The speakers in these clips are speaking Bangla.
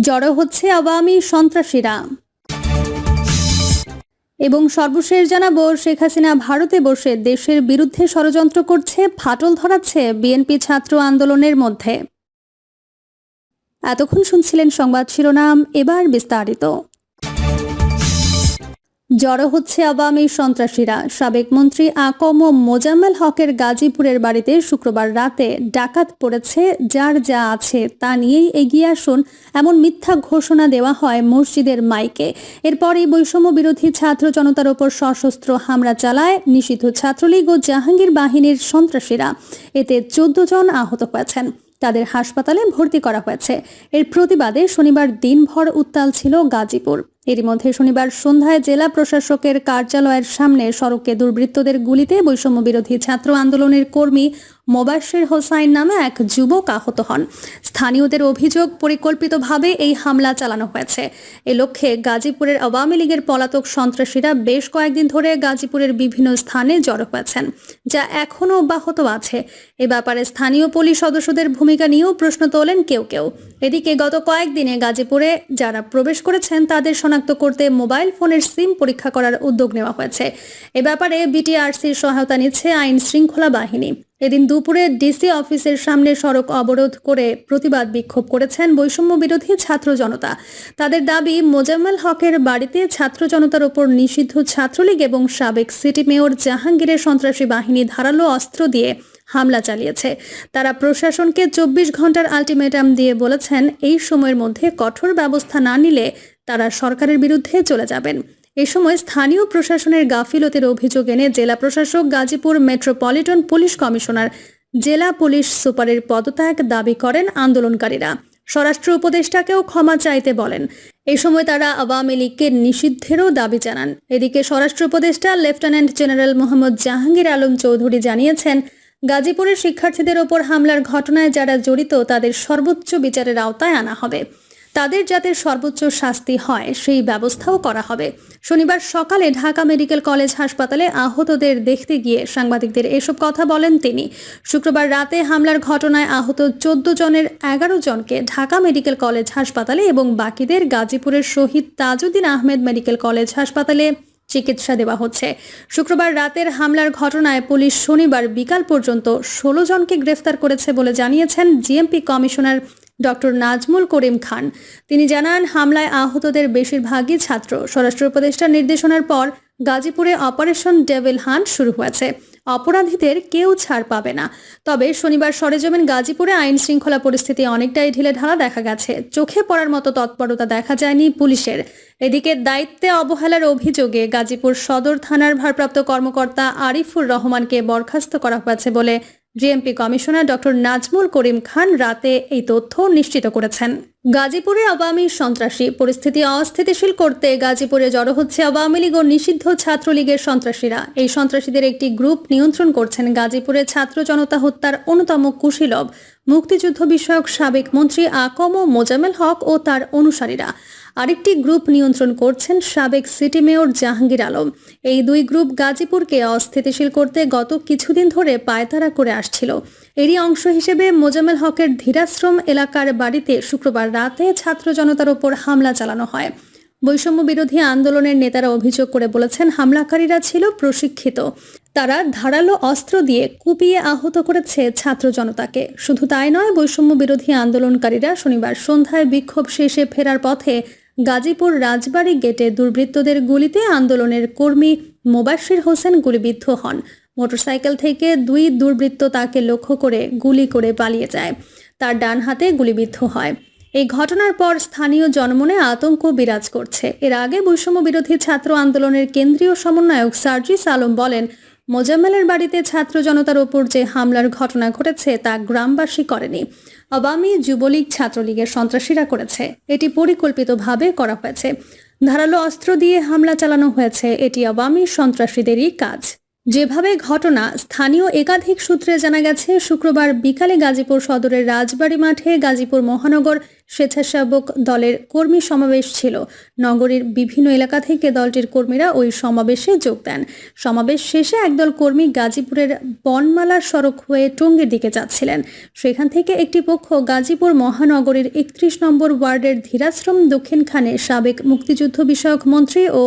জড়ো হচ্ছে আওয়ামী সন্ত্রাসীরা। এবং সর্বশেষ জানাব, শেখ হাসিনা ভারতে বসে দেশের বিরুদ্ধে ষড়যন্ত্র করছে, ফাটল ধরাচ্ছে বিএনপি ছাত্র আন্দোলনের মধ্যে। এতক্ষণ শুনছিলেন সংবাদ শিরোনাম, এবার বিস্তারিত। জড়ো হচ্ছে আওয়ামী সন্ত্রাসীরা। সাবেক মন্ত্রী আকম মোজাম্মেল হকের গাজীপুরের বাড়িতে শুক্রবার রাতে ডাকাত পড়েছে, যার যা আছে তা নিয়েই এগিয়ে আসুন এমন মিথ্যা ঘোষণা দেওয়া হয় মসজিদের মাইকে। এরপরই বৈষম্য বিরোধী ছাত্র জনতার ওপর সশস্ত্র হামলা চালায় নিষিদ্ধ ছাত্রলীগ ও জাহাঙ্গীর বাহিনীর সন্ত্রাসীরা। এতে চোদ্দ জন আহত হয়েছেন। তাদের হাসপাতালে ভর্তি করা হয়েছে। এর প্রতিবাদে শনিবার দিনভর উত্তাল ছিল গাজীপুর। এরই মধ্যে শনিবার সন্ধ্যায় জেলা প্রশাসকের কার্যালয়ের সামনে সড়কে দুর্বৃত্তদের গুলিতে বৈষম্য বিরোধী ছাত্র আন্দোলনের কর্মী মোবাশ্বের হোসাইন নামে এক যুবক আহত হন। স্থানীয়দের অভিযোগ পরিকল্পিতভাবে এই হামলা চালানো হয়েছে। এ লক্ষ্যে গাজীপুরের আওয়ামী লীগের পলাতক সন্ত্রাসীরা বেশ কয়েকদিন ধরে গাজীপুরের বিভিন্ন স্থানে জড়ো হয়েছেন, যা এখনও অব্যাহত আছে। এ ব্যাপারে স্থানীয় পুলিশ সদস্যদের ভূমিকা নিয়েও প্রশ্ন তোলেন কেউ কেউ। এদিকে গত কয়েকদিনে গাজীপুরে যারা প্রবেশ করেছেন, তাদের শনাক্ত করতে মোবাইল ফোনের সিম পরীক্ষা করার উদ্যোগ নেওয়া হয়েছে। এ ব্যাপারে বিটিআরসির সহায়তা নিচ্ছে আইন শৃঙ্খলা বাহিনী। এদিন দুপুরে ডিসি অফিসের সামনে সড়ক অবরোধ করে প্রতিবাদ বিক্ষোভ করেছেন বৈষম্য বিরোধী ছাত্র জনতা। তাদের দাবি, মোজাম্মেল হকের বাড়িতে ছাত্র জনতার ওপর নিষিদ্ধ ছাত্রলীগ এবং সাবেক সিটি মেয়র জাহাঙ্গীরের সন্ত্রাসী বাহিনী ধারালো অস্ত্র দিয়ে হামলা চালিয়েছে। তারা প্রশাসনকে চব্বিশ ঘণ্টার আলটিমেটাম দিয়ে বলেছেন, এই সময়ের মধ্যে কঠোর ব্যবস্থা না নিলে তারা সরকারের বিরুদ্ধে চলে যাবেন। এ সময় স্থানীয় প্রশাসনের গাফিলতির অভিযোগ এনে জেলা প্রশাসক গাজীপুর মেট্রোপলিটন পুলিশ কমিশনার, জেলা পুলিশ সুপারের পদত্যাগ দাবি করেন আন্দোলনকারীরা। স্বরাষ্ট্র উপদেষ্টাকেও ক্ষমা চাইতে বলেন। এই সময় তারা আওয়ামী লীগকে নিষিদ্ধেরও দাবি জানান। এদিকে স্বরাষ্ট্র উপদেষ্টা লেফটেন্যান্ট জেনারেল মোহাম্মদ জাহাঙ্গীর আলম চৌধুরী জানিয়েছেন, গাজীপুরের শিক্ষার্থীদের ওপর হামলার ঘটনায় যারা জড়িত তাদের সর্বোচ্চ বিচারের আওতায় আনা হবে। তাদের যাতে সর্বোচ্চ শাস্তি হয়, সেই ব্যবস্থাও করা হবে। শনিবার সকালে ঢাকা মেডিকেল কলেজ হাসপাতালে আহতদের দেখতে গিয়ে সাংবাদিকদের এসব কথা বলেন তিনি। শুক্রবার রাতে হামলার ঘটনায় আহত চোদ্দ জনের এগারো জনকে ঢাকা মেডিকেল কলেজ হাসপাতালে এবং বাকিদের গাজীপুরের শহীদ তাজউদ্দিন আহমেদ মেডিকেল কলেজ হাসপাতালে চিকিৎসা দেওয়া হচ্ছে। শুক্রবার রাতের হামলার ঘটনায় পুলিশ শনিবার বিকাল পর্যন্ত ষোলো জনকে গ্রেফতার করেছে বলে জানিয়েছেন GMP commissioner doctor Nazmul Karim Khan. তিনি জানান, হামলায় আহতদের বেশিরভাগই ছাত্র। স্বরাষ্ট্র উপদেষ্টার নির্দেশনার পর গাজীপুরে অপারেশন ডেভিল হান্ট শুরু হয়েছে। অপরাধীদের কেউ ছাড় পাবে না। তবে শনিবার সরেজমিন গাজীপুরে আইন শৃঙ্খলা পরিস্থিতি অনেকটাই ঢিলে ঢালা দেখা গেছে। চোখে পড়ার মতো তৎপরতা দেখা যায়নি পুলিশের। এদিকে দায়িত্বে অবহেলার অভিযোগে গাজীপুর সদর থানার ভারপ্রাপ্ত কর্মকর্তা আরিফুর রহমানকে বরখাস্ত করা হয়েছে বলে GMP commissioner doctor Nazmul Karim Khan রাতে এই তথ্য নিশ্চিত করেছেন। গাজীপুরে আওয়ামী সন্ত্রাসী পরিস্থিতি অস্থিতিশীল করতে গাজীপুরে জড়ো হচ্ছে আওয়ামী লীগ ও নিষিদ্ধ ছাত্রলীগের সন্ত্রাসীরা। এই সন্ত্রাসীদের একটি গ্রুপ নিয়ন্ত্রণ করছেন গাজীপুরে ছাত্র জনতা হত্যার অন্যতম কুশীলভ মুক্তিযুদ্ধ বিষয়ক সাবেক মন্ত্রী আকম মোজামেল হক ও তার অনুসারীরা। আরেকটি গ্রুপ নিয়ন্ত্রণ করছেন সাবেক সিটি মেয়র জাহাঙ্গীর আলম। এই দুই গ্রুপ গাজীপুরকে অস্থিতিশীল করতে গত কিছুদিন ধরে পায়তারা করে আসছিল। এরই অংশ হিসেবে মোজামেল হকের ধীরাশ্রম এলাকার বাড়িতে শুক্রবার রাতে ছাত্র জনতার ওপর হামলা চালানো হয়। বৈষম্য বিরোধী আন্দোলনের নেতারা অভিযোগ করে বলেছেন, হামলাকারীরা ছিল প্রশিক্ষিত। তারা ধারালো অস্ত্র দিয়ে কুপিয়ে আহত করেছে ছাত্র জনতাকে। শুধু তাই নয়, বৈষম্য বিরোধী আন্দোলনকারীরা শনিবার সন্ধ্যায় বিক্ষোভ শেষে ফেরার পথে গাজীপুর রাজবাড়ী গেটে দুর্বৃত্তদের গুলিতে আন্দোলনের কর্মী মোবাশ্বির হোসেন গুলিবিদ্ধ হন। মোটরসাইকেল থেকে দুই দুর্বৃত্ত তাকে লক্ষ্য করে গুলি করে পালিয়ে যায়। তার ডান হাতে গুলিবিদ্ধ হয়। এই ঘটনার পর স্থানীয় জনমনে আতঙ্ক বিরাজ করছে। এর আগে বৈষম্য বিরোধী ছাত্র আন্দোলনের কেন্দ্রীয় সমন্বয়ক সার্জিস আলম বলেন, মোজাম্মেলের বাড়িতে ছাত্র জনতার ওপর যে হামলার ঘটনা ঘটেছে তা গ্রামবাসী করেনি। আওয়ামী যুবলীগ ছাত্রলীগের সন্ত্রাসীরা করেছে। এটি পরিকল্পিতভাবে করা হয়েছে। ধারালো অস্ত্র দিয়ে হামলা চালানো হয়েছে। এটি আওয়ামী সন্ত্রাসীদেরই কাজ। যেভাবে ঘটনা, স্থানীয় একাধিক সূত্রে জানা গেছে, শুক্রবার বিকালে গাজীপুর সদরের রাজবাড়ী মাঠে গাজীপুর মহানগর স্বেচ্ছাসেবক দলের কর্মী সমাবেশ ছিল। নগরীর বিভিন্ন এলাকা থেকে দলটির কর্মীরা ওই সমাবেশে যোগ দেন। সমাবেশ শেষে একদল কর্মী গাজীপুরের বনমালার সড়ক হয়ে টঙ্গীর দিকে যাচ্ছিলেন। সেখান থেকে একটি পক্ষ গাজীপুর মহানগরীর একত্রিশ নম্বর ওয়ার্ডের ধীরাশ্রম দক্ষিণখানে সাবেক মুক্তিযুদ্ধ বিষয়ক মন্ত্রী ও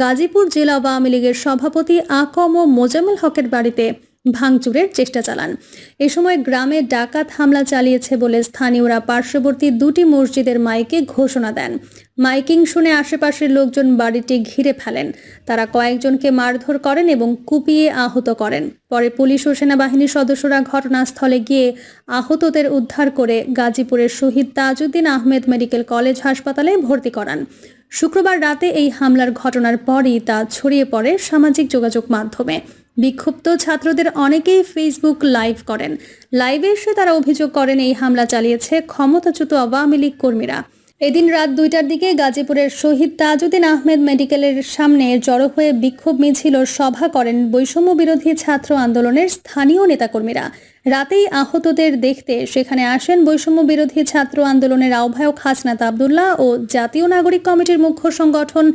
গাজীপুর জেলা আওয়ামী লীগের সভাপতি আকম ও মোজাম্মেল হকের বাড়িতে ভাঙচুরের চেষ্টা চালান। এ সময় গ্রামে ডাকাত হামলা চালিয়েছে বলে স্থানীয়রা পার্শ্ববর্তী দুটি মসজিদের মাইকে ঘোষণা দেন। মাইকিং শুনে আশেপাশের লোকজন বাড়িটি ঘিরে ফেলেন। তারা কয়েকজনকে মারধর করেন এবং কুপিয়ে আহত করেন। পরে পুলিশ ও সেনাবাহিনীর সদস্যরা ঘটনাস্থলে গিয়ে আহতদের উদ্ধার করে গাজীপুরের শহীদ তাজউদ্দিন আহমেদ মেডিকেল কলেজ হাসপাতালে ভর্তি করান। শুক্রবার রাতে এই হামলার ঘটনার পরই তা ছড়িয়ে পড়ে সামাজিক যোগাযোগ মাধ্যমে। বিক্ষুব্ধ ছাত্রদের অনেকেই ফেসবুক লাইভ করেন। লাইভে এসে তারা অভিযোগ করেন, এই হামলা চালিয়েছে ক্ষমতাচ্যুত আওয়ামী লীগ কর্মীরা। এদিন রাত দুইটার দিকে গাজীপুরের শহীদ তাজউদ্দিন আহমেদ মেডিকেলের সামনে জড়ো হয়ে বিক্ষোভ মিছিল সভা করেন বৈষম্য বিরোধী ছাত্র আন্দোলনের স্থানীয় নেতাকর্মীরা। রাতেই আহতদের দেখতে সেখানে আসেন বৈষম্য বিরোধী ছাত্র আন্দোলনের আহ্বায়ক হাসনাত আবদুল্লাহ ও জাতীয় নাগরিক কমিটির মুখ্য সংগঠন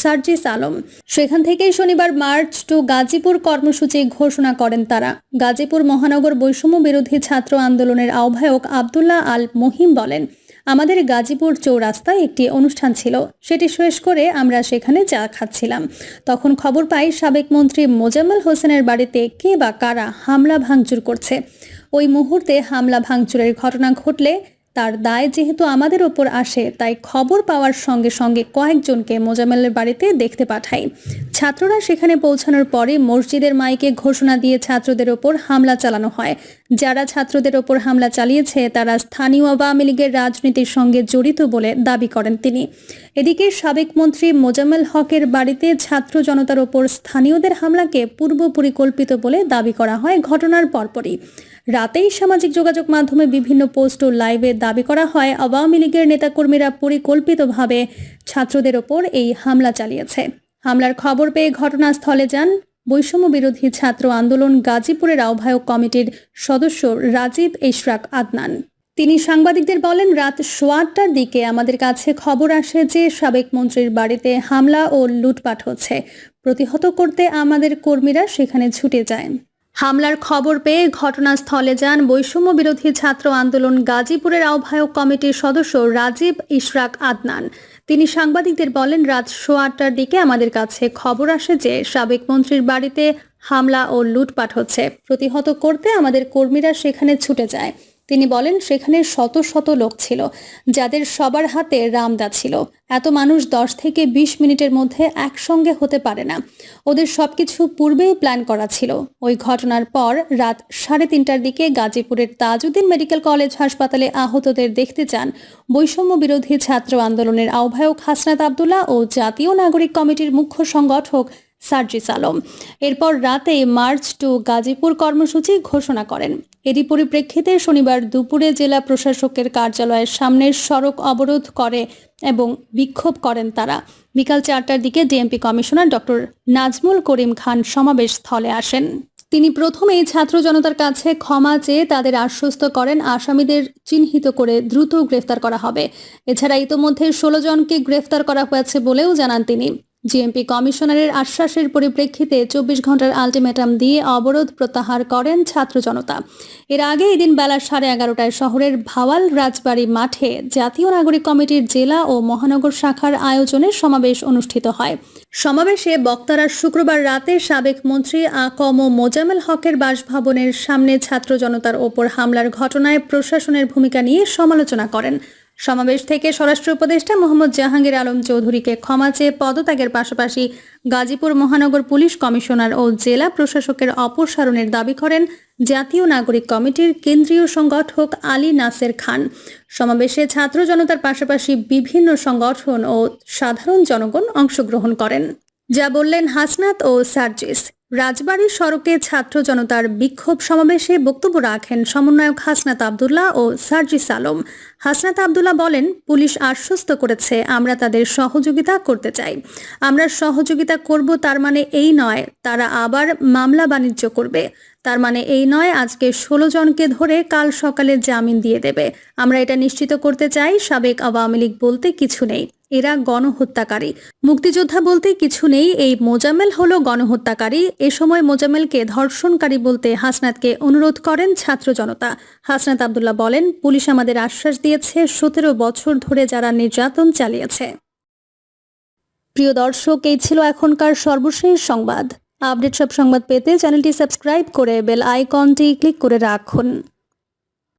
সার্জিস আলম। সেখান থেকেই শনিবার মার্চ টু গাজীপুর কর্মসূচি ঘোষণা করেন তারা। গাজীপুর মহানগর বৈষম্য বিরোধী ছাত্র আন্দোলনের আহ্বায়ক আবদুল্লাহ আল মহিম বলেন আমাদের গাজীপুর চৌরাস্তায় একটি অনুষ্ঠান ছিল। সেটি শেষ করে আমরা সেখানে চা খাচ্ছিলাম। তখন খবর পাই সাবেক মন্ত্রী মোজাম্মেল হোসেনের বাড়িতে কে বা কারা হামলা ভাঙচুর করছে। ওই মুহূর্তে হামলা ভাঙচুরের ঘটনা ঘটলে তার দায় যেহেতু আমাদের ওপর আসে, তাই খবর পাওয়ার সঙ্গে সঙ্গে কয়েকজনকে মোজাম্মেলের বাড়িতে দেখতে পাঠাই। ছাত্ররা সেখানে পৌঁছানোর পরে মসজিদের মাইকে ঘোষণা দিয়ে ছাত্রদের ওপর হামলা চালানো হয়। যারা ছাত্রদের ওপর হামলা চালিয়েছে, তারা স্থানীয় আওয়ামী লীগের রাজনীতির সঙ্গে জড়িত বলে দাবি করেন তিনি। এদিকে সাবেক মন্ত্রী মোজাম্মেল হকের বাড়িতে ছাত্র জনতার ওপর স্থানীয়দের হামলাকে পূর্ব পরিকল্পিত বলে দাবি করা হয় ঘটনার পরপরই। রাতেই সামাজিক যোগাযোগ মাধ্যমে বিভিন্ন পোস্ট ও লাইভে দাবি করা হয়, আওয়ামী লীগের নেতাকর্মীরা পরিকল্পিতভাবে ছাত্রদের ওপর এই হামলা চালিয়েছে। হামলার খবর পেয়ে ঘটনাস্থলে যান বৈষম্য বিরোধী ছাত্র আন্দোলন গাজীপুরের আহ্বায়ক কমিটির সদস্য রাজীব ইশরাক আদনান। তিনি সাংবাদিকদের বলেন, রাত সোয়া আটটার দিকে আমাদের কাছে খবর আসে যে সাবেক মন্ত্রীর বাড়িতে হামলা ও লুটপাট হচ্ছে। প্রতিহত করতে আমাদের কর্মীরা সেখানে ছুটে যায়। হামলার খবর পেয়ে ঘটনাস্থলে যান বৈষম্য বিরোধী ছাত্র আন্দোলন গাজীপুরের আহ্বায়ক কমিটির সদস্য রাজীব ইশরাক আদনান। তিনি সাংবাদিকদের বলেন, রাত সোয়া আটটার দিকে আমাদের কাছে খবর আসে যে সাবেক মন্ত্রীর বাড়িতে হামলা ও লুটপাট হচ্ছে। প্রতিহত করতে আমাদের কর্মীরা সেখানে ছুটে যায়। তিনি বলেন, সেখানে শত শত লোক ছিল, যাদের সবার হাতে রামদা ছিল। এত মানুষ দশ থেকে বিশ মিনিটের মধ্যে একসঙ্গে হতে পারে না। ওদের সবকিছু পূর্বেই প্ল্যান করা ছিল। ওই ঘটনার পর রাত সাড়ে তিনটার দিকে গাজীপুরের তাজউদ্দিন মেডিকেল কলেজ হাসপাতালে আহতদের দেখতে চান বৈষম্য বিরোধী ছাত্র আন্দোলনের আহ্বায়ক হাসনাত আবদুল্লাহ ও জাতীয় নাগরিক কমিটির মুখ্য সংগঠক সার্জিস আলম। এরপর রাতে মার্চ টু গাজীপুর কর্মসূচি ঘোষণা করেন। এরই পরিপ্রেক্ষিতে শনিবার দুপুরে জেলা প্রশাসকের কার্যালয়ের সামনের সড়ক অবরোধ করে এবং বিক্ষোভ করেন তারা। বিকাল চারটার দিকে DMP commissioner doctor Nazmul Karim Khan সমাবেশ স্থলে আসেন। তিনি প্রথমেই ছাত্র জনতার কাছে ক্ষমা চেয়ে তাদের আশ্বস্ত করেন, আসামিদের চিহ্নিত করে দ্রুত গ্রেফতার করা হবে। এছাড়া ইতোমধ্যে ষোলো জনকে গ্রেফতার করা হয়েছে বলেও জানান তিনি। জিএমপি কমিশনারের আশ্বাসের পরিপ্রেক্ষিতে চব্বিশ ঘণ্টার আলটিমেটাম দিয়ে অবরোধ প্রত্যাহার করেন ছাত্র জনতা। এর আগে এদিন বেলা সাড়ে এগারোটায় শহরের ভাওয়াল রাজবাড়ি মাঠে জাতীয় নাগরিক কমিটির জেলা ও মহানগর শাখার আয়োজনে সমাবেশ অনুষ্ঠিত হয়। সমাবেশে বক্তারা শুক্রবার রাতে সাবেক মন্ত্রী আকম ও মোজামেল হকের বাসভবনের সামনে ছাত্র জনতার ওপর হামলার ঘটনায় প্রশাসনের ভূমিকা নিয়ে সমালোচনা করেন। সমাবেশ থেকে স্বরাষ্ট্র উপদেষ্টা মোহাম্মদ জাহাঙ্গীর আলম চৌধুরীকে ক্ষমা চেয়ে পদত্যাগের পাশাপাশি গাজীপুর মহানগর পুলিশ কমিশনার ও জেলা প্রশাসকের অপসারণের দাবি করেন জাতীয় নাগরিক কমিটির কেন্দ্রীয় সংগঠক আলী নাসের খান। সমাবেশে ছাত্র জনতার পাশাপাশি বিভিন্ন সংগঠন ও সাধারণ জনগণ অংশগ্রহণ করেন। যা বললেন হাসনাত ও সার্জিস। রাজবাড়ী সড়কে ছাত্র জনতার বিক্ষোভ সমাবেশে বক্তব্য রাখেন সমন্বয়ক হাসনাত আবদুল্লাহ ও সার্জিস আলম। হাসনাত আবদুল্লাহ বলেন, পুলিশ আশ্বস্ত করেছে, আমরা তাদের সহযোগিতা করতে চাই। আমরা সহযোগিতা করব তার মানে এই নয়, তারা আবার মামলা বাণিজ্য করবে। তার মানে এই নয়, আজকে ষোলো জনকে ধরে কাল সকালে জামিন দিয়ে দেবে। আমরা এটা নিশ্চিত করতে চাই, সাবেক আওয়ামী লীগ বলতে কিছু নেই। এরা গণহত্যাকারী। মুক্তিযোদ্ধা বলতে কিছু নেই, এই মোজামেল হলো গণহত্যাকারী। এ সময় মোজামেলকে ধর্ষণকারী বলতে হাসনাতকে অনুরোধ করেন ছাত্র জনতা। হাসনাত আবদুল্লাহ বলেন, পুলিশ আমাদের আশ্বাস দিয়েছে সতেরো বছর ধরে যারা নির্যাতন চালিয়েছে। প্রিয় দর্শক, এই ছিল এখনকার সর্বশেষ সংবাদ। আপডেট সব সংবাদ পেতে চ্যানেলটি সাবস্ক্রাইব করে বেল আইকনটি ক্লিক করে রাখুন।